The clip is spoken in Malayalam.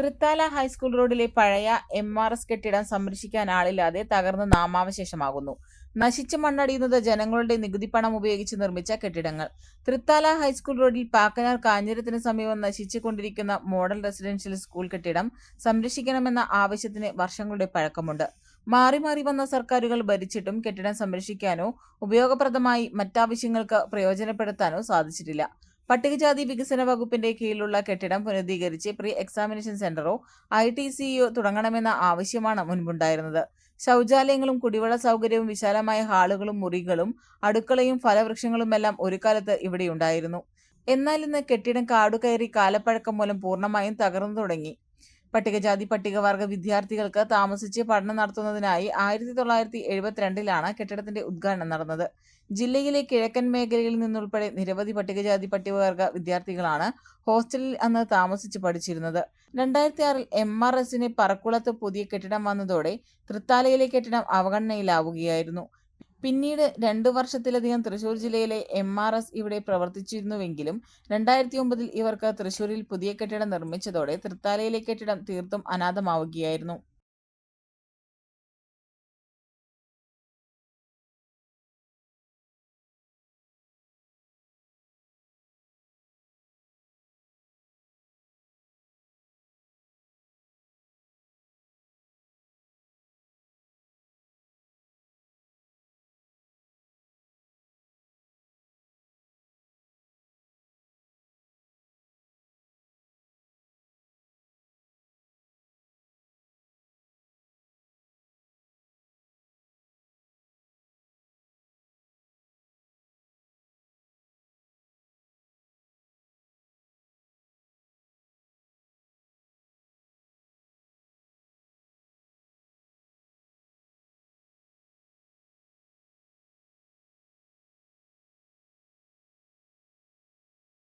തൃത്താല ഹൈസ്കൂൾ റോഡിലെ പഴയ എം ആർ എസ് കെട്ടിടം സംരക്ഷിക്കാൻ ആളില്ലാതെ തകർന്ന് നാമാവശേഷമാകുന്നു. നശിച്ചു മണ്ണടിയുന്നത് ജനങ്ങളുടെ നികുതി പണം ഉപയോഗിച്ച് നിർമ്മിച്ച കെട്ടിടങ്ങൾ. തൃത്താല ഹൈസ്കൂൾ റോഡിൽ പാക്കനാർ കാഞ്ഞിരത്തിന് സമീപം നശിച്ചുകൊണ്ടിരിക്കുന്ന മോഡൽ റെസിഡൻഷ്യൽ സ്കൂൾ കെട്ടിടം സംരക്ഷിക്കണമെന്ന ആവശ്യത്തിന് വർഷങ്ങളുടെ പഴക്കമുണ്ട്. മാറി മാറി വന്ന സർക്കാരുകൾ ഭരിച്ചിട്ടും കെട്ടിടം സംരക്ഷിക്കാനോ ഉപയോഗപ്രദമായി മറ്റാവശ്യങ്ങൾക്ക് പ്രയോജനപ്പെടുത്താനോ സാധിച്ചിട്ടില്ല. പട്ടികജാതി വികസന വകുപ്പിന്റെ കീഴിലുള്ള കെട്ടിടം പുനരുദ്ധീകരിച്ച് പ്രീ എക്സാമിനേഷൻ സെന്ററോ ഐ ടി സിയോ തുടങ്ങണമെന്ന ആവശ്യമാണ് മുൻപുണ്ടായിരുന്നത്. ശൗചാലയങ്ങളും കുടിവെള്ള സൗകര്യവും വിശാലമായ ഹാളുകളും മുറികളും അടുക്കളയും ഫലവൃക്ഷങ്ങളുമെല്ലാം ഒരു കാലത്ത് ഇവിടെയുണ്ടായിരുന്നു. എന്നാൽ ഇന്ന് കെട്ടിടം കാടുകയറി കാലപ്പഴക്കം മൂലം പൂർണമായും തകർന്നു തുടങ്ങി. പട്ടികജാതി പട്ടികവർഗ വിദ്യാർത്ഥികൾക്ക് താമസിച്ച് പഠനം നടത്തുന്നതിനായി ആയിരത്തി തൊള്ളായിരത്തി എഴുപത്തിരണ്ടിലാണ് കെട്ടിടത്തിന്റെ ഉദ്ഘാടനം നടന്നത്. ജില്ലയിലെ കിഴക്കൻ മേഖലയിൽ നിന്നുൾപ്പെടെ നിരവധി പട്ടികജാതി പട്ടികവർഗ വിദ്യാർത്ഥികളാണ് ഹോസ്റ്റലിൽ അന്ന് താമസിച്ച് പഠിച്ചിരുന്നത്. രണ്ടായിരത്തി ആറിൽ എം ആർ എസിന് പറക്കുളത്ത് പുതിയ കെട്ടിടം വന്നതോടെ തൃത്താലയിലെ കെട്ടിടം അവഗണനയിലാവുകയായിരുന്നു. പിന്നീട് രണ്ടു വർഷത്തിലധികം തൃശൂർ ജില്ലയിലെ എം ആർ എസ് ഇവിടെ പ്രവർത്തിച്ചിരുന്നുവെങ്കിലും രണ്ടായിരത്തി ഒമ്പതിൽ ഇവർക്ക് തൃശൂരിൽ പുതിയ കെട്ടിടം നിർമ്മിച്ചതോടെ തൃത്താലയിലെ കെട്ടിടം തീർത്തും അനാഥമാവുകയായിരുന്നു.